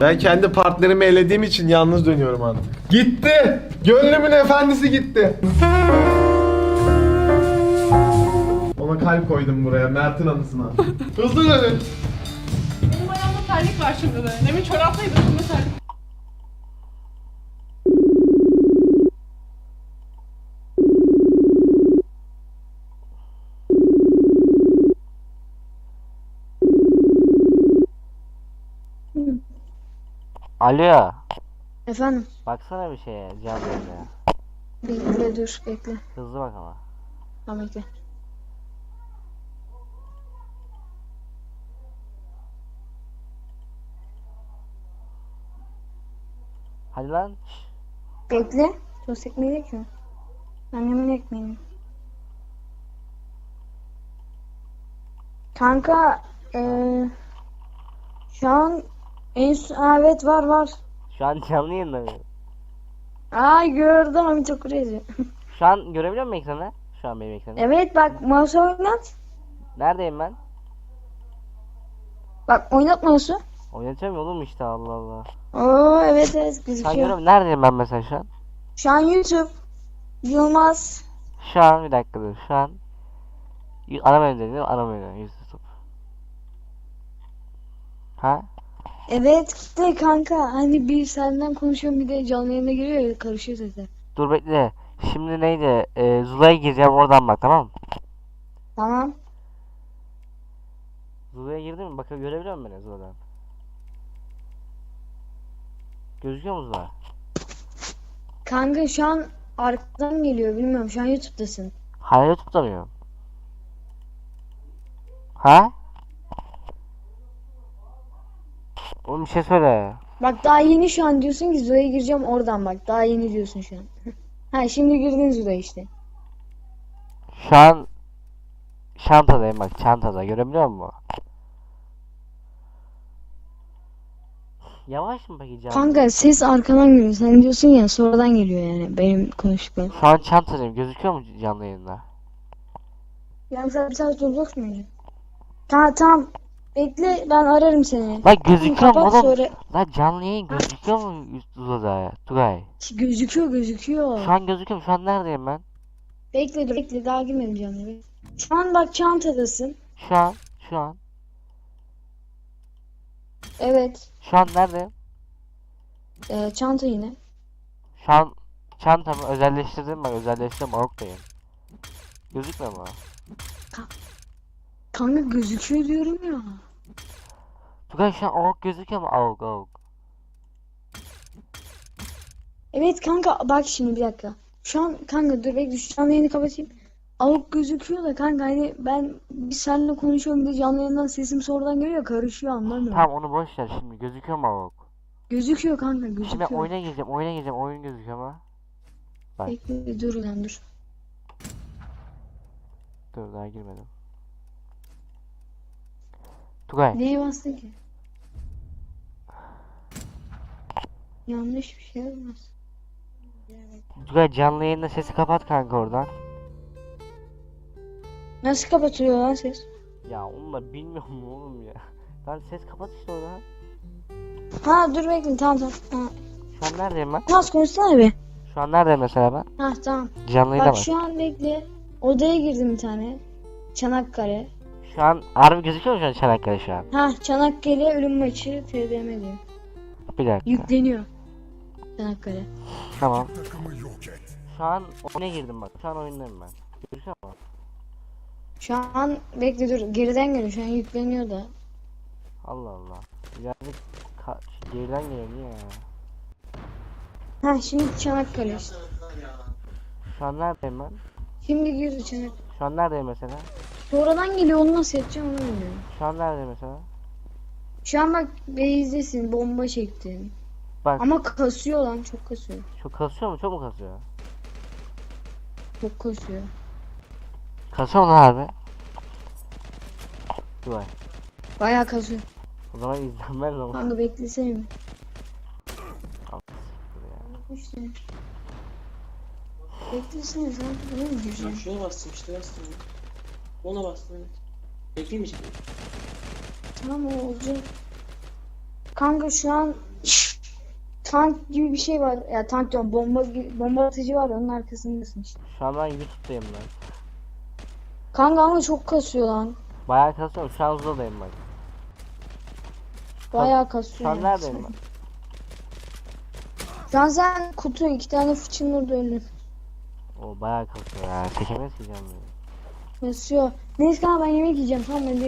Ben kendi partnerimi elediğim için yalnız dönüyorum artık. Gitti. Gönlümün efendisi gitti. Ona kalp koydum buraya Mert'in anısına. Hızlı dönün. Benim ayağımda terlik var şimdi de. Demin çoraplıydı şimdi terlik. Alo. Efendim? Baksana bir şeye canlı yayına. Bekle dur bekle. Hızlı bak ama. Tamam bekle. Hadi lan. Bekle. Tost ekmeği de ki. Annemin ekmeğini. Kanka eee şu an en son- Aa, evet var var. Şu an canlı yayında mı? Aa gördüm ama çok crazy. Şu an görebiliyor musun ekranı? Şu an benim ekranı. Evet bak mouse oynat. Neredeyim ben? Bak oynat mouse'u. Oynatıyorum ya oğlum işte Allah Allah. Oo evet evet Sen gözüküyor. görüyor Neredeyim ben mesela şu an? Şu an YouTube. Yılmaz. Şu an bir dakika dur. Şu an Y- ana menüde değil mi? Ana menü. YouTube. Ha? Evet de kanka hani bir senden konuşuyorum bir de canlı yayına giriyor ya karışıyor sesler. Dur bekle. Şimdi neydi? Ee, Zula'ya gireceğim oradan bak tamam mı? Tamam. Zula'ya girdim mi? Bakın görebiliyor musun beni Zula'dan? Gözüküyor mu Zula? Kanka şu an arkadan geliyor bilmiyorum şu an YouTube'dasın. Hala YouTube'da mıyım? Ha? Oğlum bir şey söyle. Bak daha yeni şu an diyorsun ki Zula'ya gireceğim oradan bak daha yeni diyorsun şu an. ha şimdi girdin Zula işte. Şu an çantadayım bak çantada görebiliyor musun? Yavaş mı peki canım? Kanka ses arkadan geliyor sen diyorsun ya sonradan geliyor yani benim konuştuklarım. Şu an çantadayım gözüküyor mu canlı yayında? Yani sen bir saat duracak mıydın? Tamam tamam bekle ben ararım seni. Lan gözüküyor mu Kapat oğlum? sonra. Lan canlı yayın gözüküyor mu Zula'da? Tugay. Gözüküyor gözüküyor. Şu an gözüküyor mu? Şu an neredeyim ben? Bekle dur bekle daha girmedim canlı. Şu an bak çantadasın. Şu an, şu an, Evet. şu an neredeyim? Ee, çanta yine. Şu an çantamı özelleştirdim bak özelleştirdim Avuktayım. Gözükmüyor mu? Kanka gözüküyor diyorum ya. Tugay şu an Avuk gözüküyor mu? Avuk Avuk. Evet kanka bak şimdi bir dakika. Şu an kanka dur bekle şu canlı yayını kapatayım. Avuk gözüküyor da kanka hani ben bir seninle konuşuyorum bir de canlı yayından sesim sonradan geliyor karışıyor anlamıyorum. Tamam onu boş ver şimdi gözüküyor mu Avuk? Gözüküyor kanka Şimdi ben gözüküyor. oyuna gireceğim oyuna gireceğim oyun gözüküyor ama. bak. Bekle dur lan dur. Dur daha girmedim. Tugay Neye bastın ki? Yanlış bir şey olmaz. Tugay canlı yayında sesi kapat kanka oradan. Nasıl kapatılıyor lan ses? Ya da bilmiyorum oğlum ya. Lan ses kapat işte oradan. Ha dur bekle tamam tamam. Ha. Şu an neredeyim ben? Naz konuşsana bir. Şu an neredeyim mesela ben? Ha tamam. Canlı yayında Bak şu an bekle. Odaya girdim bir tane. Çanakkale. Şu an harbi gözüküyor mu şu an Çanakkale şu an? Ha Çanakkale ölüm maçı TDM diyor. Bir dakika. Yükleniyor. Çanakkale. Tamam. Şu an oyuna girdim bak. Şu an oyundayım ben. Gözüküyor mu? Şu an bekle dur geriden geliyor şu an yükleniyor da. Allah Allah. Birazcık ka- geriden geliyor niye ya? Ha şimdi Çanakkale işte. Şu an neredeyim ben? Şimdi girdi Çanakkale. Şu an neredeyim mesela? Sonradan geliyor onu nasıl yapacağım onu bilmiyorum. Şu an neredeyim mesela? Şu an bak base'desin bomba çektin. Bak Ama kasıyor lan çok kasıyor. çok kasıyor mu? Çok mu kasıyor? Çok kasıyor. Kasıyor mu lan harbi? Dur ay. Bayağı kasıyor. O zaman izlenmez ama. Kanka beklesene ya. İşte. Beklesene sen mu Ben gireceksin? şuna bastım işte bastım. Ona bastım evet. Bekleyemeyecek miyim? Tamam o olacak. Kanka şu an tank gibi bir şey var. Ya tank diyorum bomba bomba atıcı var onun arkasındasın işte. Şu an ben YouTube'dayım ben. Kanka ama çok kasıyor lan. Bayağı kasıyorum. Şu an Zula'dayım bak. Bayağı kasıyor. Yani. neredeyim ben? An sen kutu iki tane fıçın orada ölür. O bayağı kasıyor ya. Tekeme sileceğim ya. Kasıyor. Neyse kanka ben yemek yiyeceğim tamam hadi.